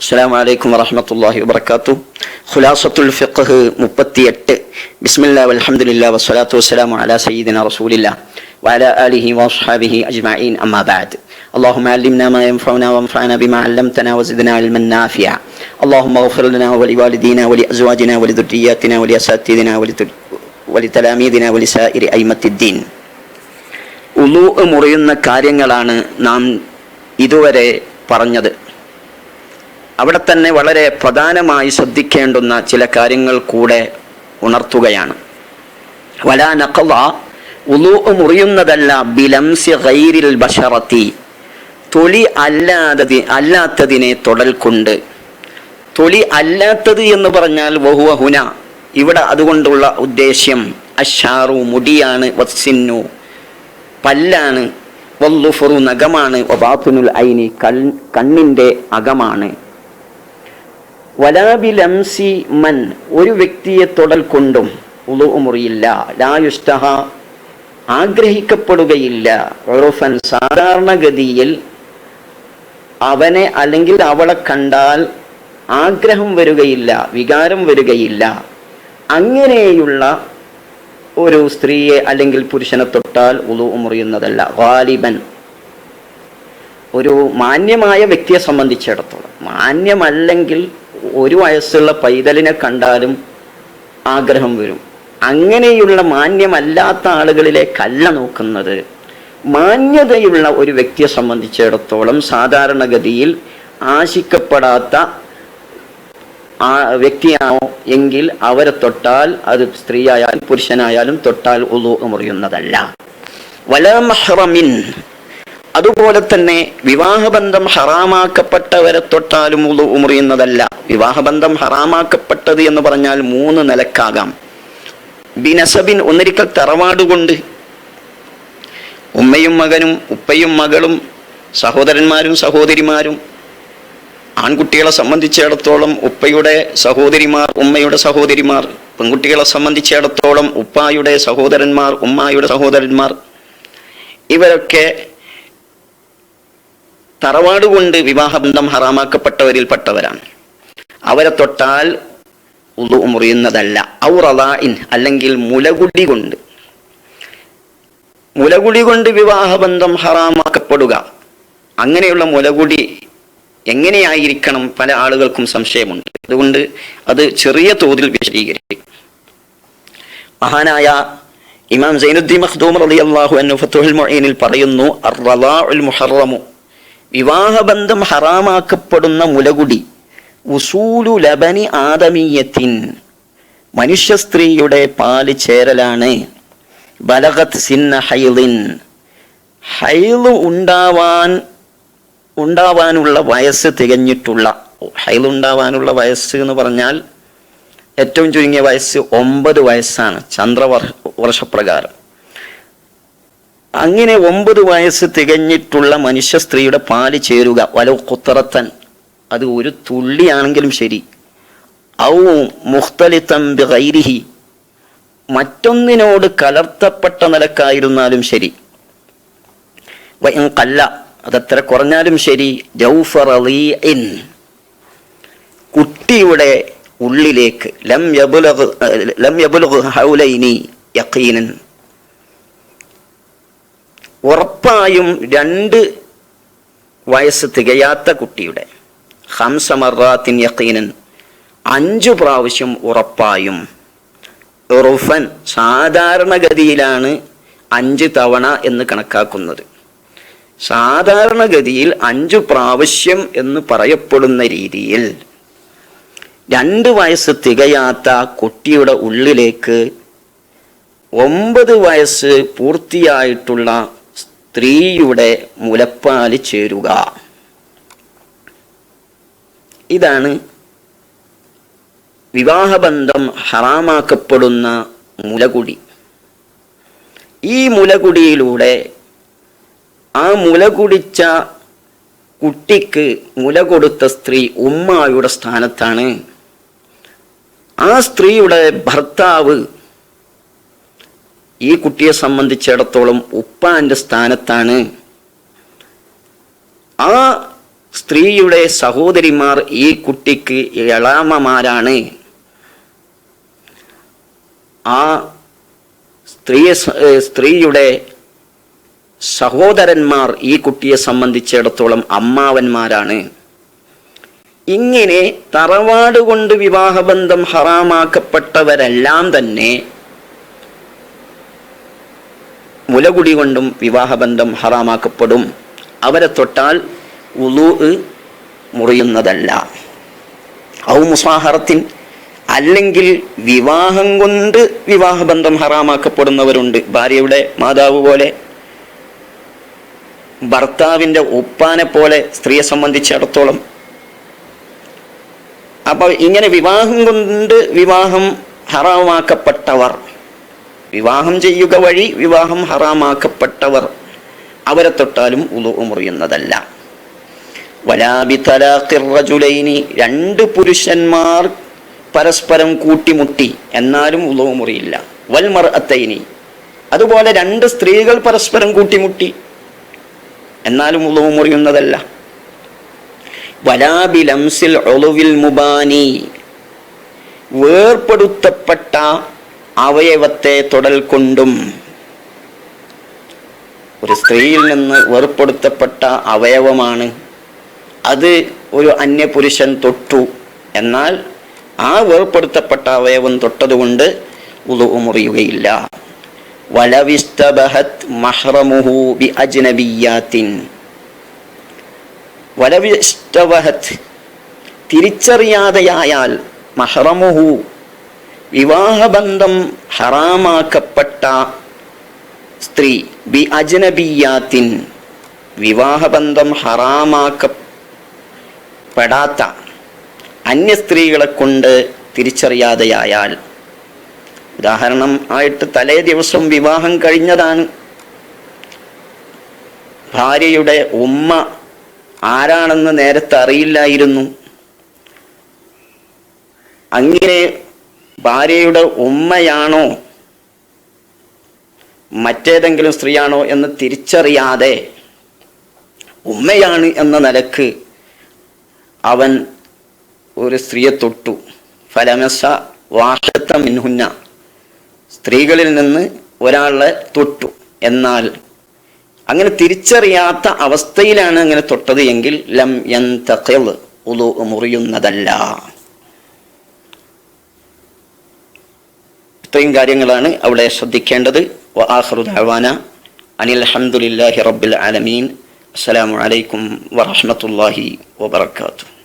السلام عليكم ورحمة الله وبركاته خلاصة الفقه مبتيت بسم الله والحمد لله والصلاة والسلام على سيدنا رسول الله وعلى آله وأصحابه أجمعين أما بعد اللهم علمنا ما ينفعنا وانفعنا بما علمتنا وزدنا علما نافعا اللهم اغفر لنا ولوالدينا ولأزواجنا ولذرياتنا ولأساتذتنا ولت- ولتلاميذنا ولسائر أئمة الدين ഉളു മുറിയുന്ന കാര്യങ്ങളാണ് നാം ഇതുവരെ പറഞ്ഞത് അവിടെ തന്നെ വളരെ പ്രധാനമായി ശ്രദ്ധിക്കേണ്ടുന്ന ചില കാര്യങ്ങൾ കൂടെ ഉണർത്തുകയാണ്. വലാ നഖവ ഉലു മുറിയുന്നതല്ല ബിലംസി ഗൈരിൽ ബഷറത്തി. തൊലി അല്ലാതെ അല്ലാത്തതിനെ തൊടൽ കൊണ്ട്. തൊലി അല്ലാത്തത് എന്ന് പറഞ്ഞാൽ വഹുവ ഹുന. ഇവിടെ അതുകൊണ്ടുള്ള ഉദ്ദേശ്യം അഷാറു മുടിയാണ് വസ്സിന്നു. പല്ലാണ് വല്ലുഫറു നഖമാണ് വബാത്തുനുൽ ഐനി കൺ കണ്ണിന്റെ അകമാണ്. വലാബിലംസി മൻ ഒരു വ്യക്തിയെ തൊടൽ കൊണ്ടും ഉളു മുറിയില്ല. ലായുഷ്ടഹ ആഗ്രഹിക്കപ്പെടുകയില്ല. ഉറുഫൻ സാധാരണഗതിയിൽ അവനെ അല്ലെങ്കിൽ അവളെ കണ്ടാൽ ആഗ്രഹം വരികയില്ല വികാരം വരികയില്ല. അങ്ങനെയുള്ള ഒരു സ്ത്രീയെ അല്ലെങ്കിൽ പുരുഷനെ തൊട്ടാൽ ഉളു മുറിയുന്നതല്ല. ഗാലിബൻ ഒരു മാന്യമായ വ്യക്തിയെ സംബന്ധിച്ചിടത്തോളം. മാന്യമല്ലെങ്കിൽ ഒരു വയസ്സുള്ള പൈതലിനെ കണ്ടാലും ആഗ്രഹം വരും. അങ്ങനെയുള്ള മാന്യമല്ലാത്ത ആളുകളിലേക്കല്ല നോക്കുന്നത് മാന്യതയുള്ള ഒരു വ്യക്തിയെ സംബന്ധിച്ചിടത്തോളം സാധാരണഗതിയിൽ ആശിക്കപ്പെടാത്ത ആ വ്യക്തിയാണോ എങ്കിൽ അവരെ തൊട്ടാൽ അത് സ്ത്രീയായാലും പുരുഷനായാലും തൊട്ടാൽ ഉളു മുറിയുന്നതല്ല വല മഹ്റമിൻ അതുപോലെ തന്നെ വിവാഹബന്ധം ഹറാമാക്കപ്പെട്ടവരെ തൊട്ടാലും ഉളു ഉമറിയുന്നതല്ല. വിവാഹബന്ധം ഹറാമാക്കപ്പെട്ടത് എന്ന് പറഞ്ഞാൽ മൂന്ന് നിലക്കാകാം. ബിനസബിൻ ഒന്നിരിക്കൽ തറവാട് കൊണ്ട് ഉമ്മയും മകനും ഉപ്പയും മകളും സഹോദരന്മാരും സഹോദരിമാരും ആൺകുട്ടികളെ സംബന്ധിച്ചിടത്തോളം ഉപ്പയുടെ സഹോദരിമാർ ഉമ്മയുടെ സഹോദരിമാർ പെൺകുട്ടികളെ സംബന്ധിച്ചിടത്തോളം ഉപ്പായുടെ സഹോദരന്മാർ ഉമ്മായുടെ സഹോദരന്മാർ ഇവരൊക്കെ തറവാട് കൊണ്ട് വിവാഹബന്ധം ഹറാമാക്കപ്പെട്ടവരിൽപ്പെട്ടവരാണ്. അവരെ തൊട്ടാൽ ഉളു മുറിയുന്നതല്ല. ഔറലായിൻ അല്ലെങ്കിൽ മുലകുടി കൊണ്ട്. മുലകുടി കൊണ്ട് വിവാഹബന്ധം ഹറാമാക്കപ്പെടുക. അങ്ങനെയുള്ള മുലകുടി എങ്ങനെയായിരിക്കണം? പല ആളുകൾക്കും സംശയമുണ്ട്. അതുകൊണ്ട് അത് ചെറിയ തോതിൽ വിശദീകരിക്കും. മഹാനായ ഇമാം സൈനുദ്ദീൻ മഖ്ദൂം റളിയല്ലാഹു അൻഹു ഫത്തുഹുൽ മുഈനിൽ പറയുന്നു അർറലാഉൽ മുഹറമു. വിവാഹബന്ധം ഹറാമാക്കപ്പെടുന്ന മുലകുടി ഉസൂലു ലബനി ആദമീയത്തിൻ മനുഷ്യ സ്ത്രീയുടെ പാൽ ചേരലാണ്. ബലഗത് സിന്ന ഹൈലിൻ ഹൈൽ ഉണ്ടാവാൻ ഉണ്ടാവാനുള്ള വയസ്സ് തികഞ്ഞിട്ടുള്ള ഹൈൽ ഉണ്ടാവാനുള്ള വയസ്സ് എന്ന് പറഞ്ഞാൽ ഏറ്റവും ചുരുങ്ങിയ വയസ്സ് ഒമ്പത് വയസ്സാണ് ചന്ദ്രവർ വർഷപ്രകാരം. അങ്ങനെ ഒമ്പത് വയസ്സ് തികഞ്ഞിട്ടുള്ള മനുഷ്യ സ്ത്രീയുടെ പാൽ ചേരുക. വല കുത്തറത്തൻ അത് ഒരു തുള്ളിയാണെങ്കിലും ശരി. ഔ മുഖ്തലിത്തം ബിഗൈരിഹി. മറ്റൊന്നിനോട് കലർത്തപ്പെട്ട നിലക്കായിരുന്നാലും ശരി. കല്ല അതത്ര കുറഞ്ഞാലും ശരി. ജൗഫർ അലീൻ കുട്ടിയുടെ ഉള്ളിലേക്ക്. ലം യബുലഹ് ലം യബുലഹ് ഹൗലൈനി യഖീനൻ. ഉറപ്പായും രണ്ട് വയസ്സ് തികയാത്ത കുട്ടിയുടെ ഹംസമറാത്തിൻ യക്കീനൻ അഞ്ചു പ്രാവശ്യം ഉറപ്പായും ഉറുഫൻ സാധാരണഗതിയിലാണ് അഞ്ച് തവണ എന്ന് കണക്കാക്കുന്നത്. സാധാരണഗതിയിൽ അഞ്ചു പ്രാവശ്യം എന്ന് പറയപ്പെടുന്ന രീതിയിൽ രണ്ട് വയസ്സ് തികയാത്ത കുട്ടിയുടെ ഉള്ളിലേക്ക് ഒമ്പത് വയസ്സ് പൂർത്തിയായിട്ടുള്ള സ്ത്രീയുടെ മുലപ്പാൽ ചേരുക. ഇതാണ് വിവാഹബന്ധം ഹറാമാക്കപ്പെടുന്ന മുലകുടി. ഈ മുലകുടിയിലൂടെ ആ മുലകുടിച്ച കുട്ടിക്ക് മുല കൊടുത്ത സ്ത്രീ ഉമ്മായുടെ സ്ഥാനത്താണ്. ആ സ്ത്രീയുടെ ഭർത്താവ് ഈ കുട്ടിയെ സംബന്ധിച്ചിടത്തോളം ഉപ്പാന്റെ സ്ഥാനത്താണ്. ആ സ്ത്രീയുടെ സഹോദരിമാർ ഈ കുട്ടിക്ക് എളാമമാരാണ് ആ സ്ത്രീയെ സ്ത്രീയുടെ സഹോദരന്മാർ ഈ കുട്ടിയെ സംബന്ധിച്ചിടത്തോളം അമ്മാവന്മാരാണ്. ഇങ്ങനെ തറവാട് കൊണ്ട് വിവാഹബന്ധം ഹറാമാക്കപ്പെട്ടവരെല്ലാം തന്നെ മുലകുടി കൊണ്ടും വിവാഹബന്ധം ഹറാമാക്കപ്പെടും. അവരെ തൊട്ടാൽ ഉളു മുറിയുന്നതല്ല. ഔ മുസാഹറത്തിൻ അല്ലെങ്കിൽ വിവാഹം കൊണ്ട് വിവാഹബന്ധം ഹറാമാക്കപ്പെടുന്നവരുണ്ട്. ഭാര്യയുടെ മാതാവ് പോലെ ഭർത്താവിന്റെ ഉപ്പാനെ പോലെ സ്ത്രീയെ സംബന്ധിച്ചിടത്തോളം. അപ്പോൾ ഇങ്ങനെ വിവാഹം കൊണ്ട് വിവാഹം ഹറാമാക്കപ്പെട്ടവർ വിവാഹം ചെയ്യുക വഴി വിവാഹം ഹറാമാക്കപ്പെട്ടവർ അവരെ തൊട്ടാലും ഉളു മുറിയുന്നതല്ല. വലാബി തലാഖിർ റജുലൈനി രണ്ട് പുരുഷന്മാർ പരസ്പരം കൂട്ടിമുട്ടി എന്നാലും ഉളവ് മുറിയില്ല. വൽമർ അത്തൈനി അതുപോലെ രണ്ട് സ്ത്രീകൾ പരസ്പരം കൂട്ടിമുട്ടി എന്നാലും ഉളവ് മുറിയുന്നതല്ല. വലാബിലംസിൽ ഒളുവിൽ മുബാനി വേർപ്പെടുത്തപ്പെട്ട അവയവത്തെ തൊടൽ കൊണ്ടും ഒരു സ്ത്രീയിൽ നിന്ന് വേർപ്പെടുത്തപ്പെട്ട അവയവമാണ്. അത് ഒരു അന്യപുരുഷൻ തൊട്ടു. എന്നാൽ ആ വേർപ്പെടുത്തപ്പെട്ട അവയവം തൊട്ടതുകൊണ്ട് ഉളു മുറിയുകയില്ല. വലവിസ്തബഹത് മഹ്റമുഹു ബി അജ്നബിയാത്തിൻ വലവിസ്തബഹത് തിരിച്ചറിയാതെയായാൽ മഹ്റമുഹു വിവാഹബന്ധം ഹറാമാക്കപ്പെട്ട സ്ത്രീ ബി അജ്നബിയാത്തിൻ വിവാഹബന്ധം ഹറാമാക്കപ്പെടാത്ത അന്യ സ്ത്രീകളെ കൊണ്ട് തിരിച്ചറിയാതെയായാൽ ഉദാഹരണം ആയിട്ട് തലേ ദിവസം വിവാഹം കഴിഞ്ഞതാണ്. ഭാര്യയുടെ ഉമ്മ ആരാണെന്ന് നേരത്തെ അറിയില്ലായിരുന്നു. അങ്ങനെ ഭാര്യയുടെ ഉമ്മയാണോ? മറ്റേതെങ്കിലും സ്ത്രീയാണോ എന്ന് തിരിച്ചറിയാതെ ഉമ്മയാണ് എന്ന നിലയ്ക്ക് അവൻ ഒരു സ്ത്രീയെ തൊട്ടു. ഫലമസ വാഷത്ത മിൻഹുന്ന സ്ത്രീകളിൽ നിന്ന് ഒരാളെ തൊട്ടു. എന്നാൽ അങ്ങനെ തിരിച്ചറിയാത്ത അവസ്ഥയിലാണ് അങ്ങനെ തൊട്ടത് എങ്കിൽ ലം എൻ ഉളു മുറിയുന്നതല്ല. ഇത്രയും കാര്യങ്ങളാണ് അവിടെ ശ്രദ്ധിക്കേണ്ടത്. വആഖിറു ദഅവാന അനിൽ ഹംദുലില്ലാഹി റബ്ബിൽ ആലമീൻ. അസ്സലാമു അലൈക്കും വറഹ്മത്തുള്ളാഹി വബറകാതുഹു.